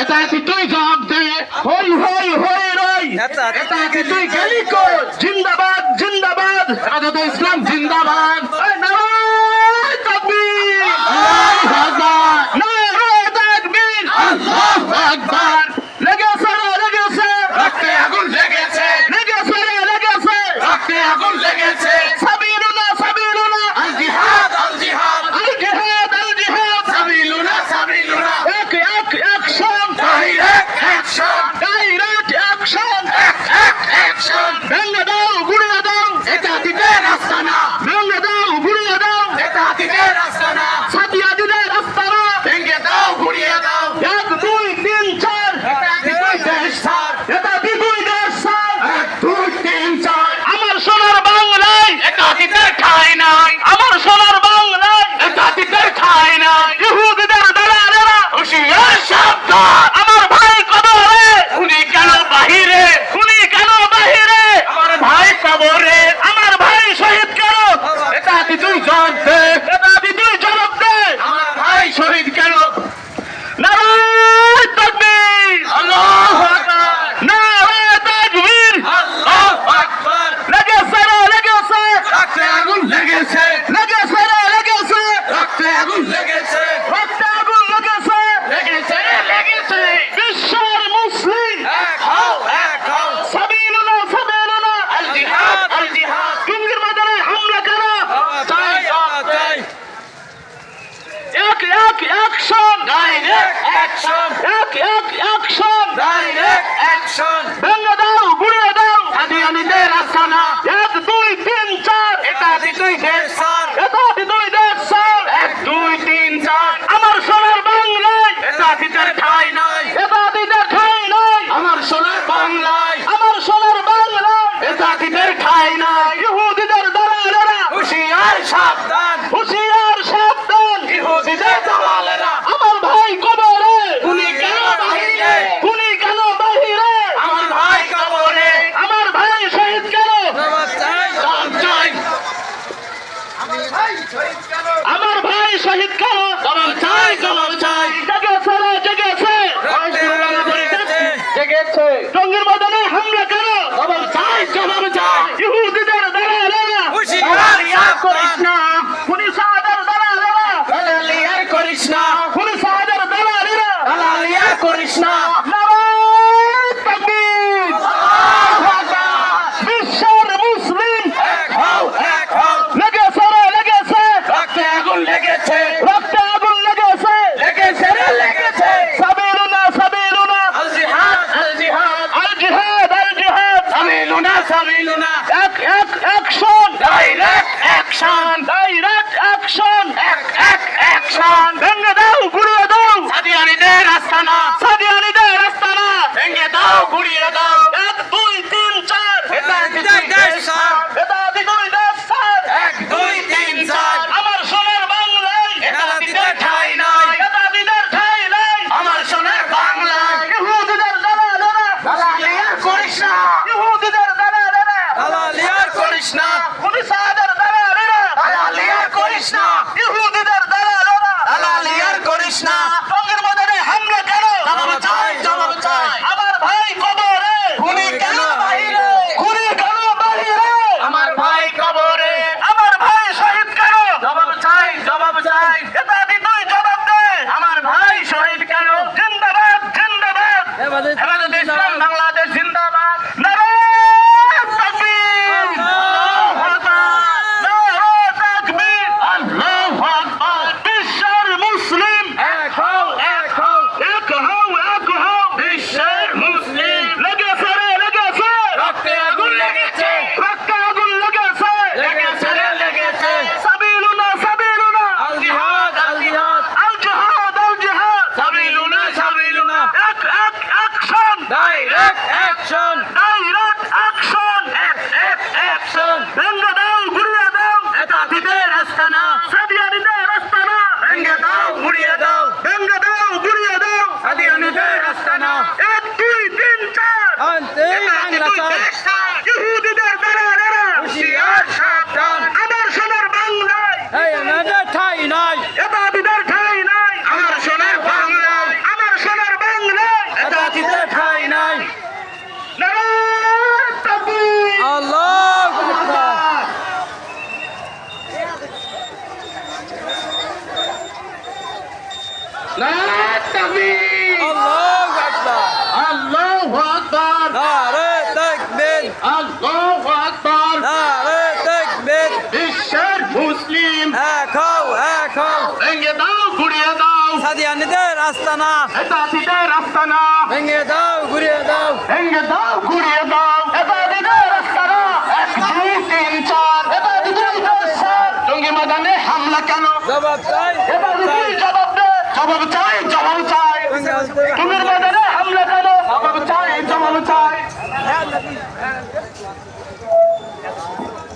এটা কি তুই জবাব দে? হই হই হই রই। এটা কি তুই গালি কর জিন্দাবাদ জিন্দাবাদ। এটা তো ইসলাম জিন্দাবাদ। আগুন লেগেছে। আগুন লেগেছে। Gloria ডাইরেক্ট অ্যাকশন এক এক অ্যাকশন ডাইরেক্ট অ্যাকশন ভেঙে দাও গুড়ে দাও। আদিবাসীদের আস্তানা আমার ভাই শহীদ করো কলম চাই কলম চাই। জেগেছে রে জেগেছে। জেগেছে। টঙ্গীর ময়দানে হামলা করো কলম চাই কলম চাই। ইহুদিদের দ্বারা দ্বারা হুশিয়ার ইয়ার করিস না। পুলিশ আদার দ্বারা দ্বারা লেগেছে রক্তে আগুন লেগেছে। লেগেছে লেগেছে। সাবিলুনা সাবিলুনা আল জিহাদ আল জিহাদ আল জিহাদ আল জিহাদ সাবিলুনা সাবিলুনা এক এক action direct action direct action এক এক অ্যাকশন ভেঙে দাও গুড়িয়ে দাও। সাদিয়ানিদের আস্তানা। সাদিয়ানিদের আস্তানা। ভেঙে দাও গুড়িয়ে দাও। এক বাংলাদেশ এক দুই তিন চার ইহুদিদের দ্বারা এরা হুশিয়ার সাবধান আমার সোনার বাংলায়। এই এনাদের ঠাই নাই। এবাবিদের ঠাই নাই। আমার সোনার বাংলায়। আমার সোনার বাংলায়। এবাবিদের ঠাই নাই। Not the নারে তাকবীর। আল্লাহু আকবার। নারে তাকবীর। বিশ্বের মুসলিম। এক হও এক হও। ভেঙে দাও গুড়িয়ে দাও। সাদিয়ানিদের আস্তানা হেতাতিদের আস্তানা ভেঙে দাও ঘুরিয়ে দাও। ভেঙে দাও গুড়িয়ে দাও। হেতাতিদের আস্তানা এক দুই তিন চার। হেতাতিদের দশ সাত জঙ্গি ময়দানে হামলা কেন? জবাব চাই।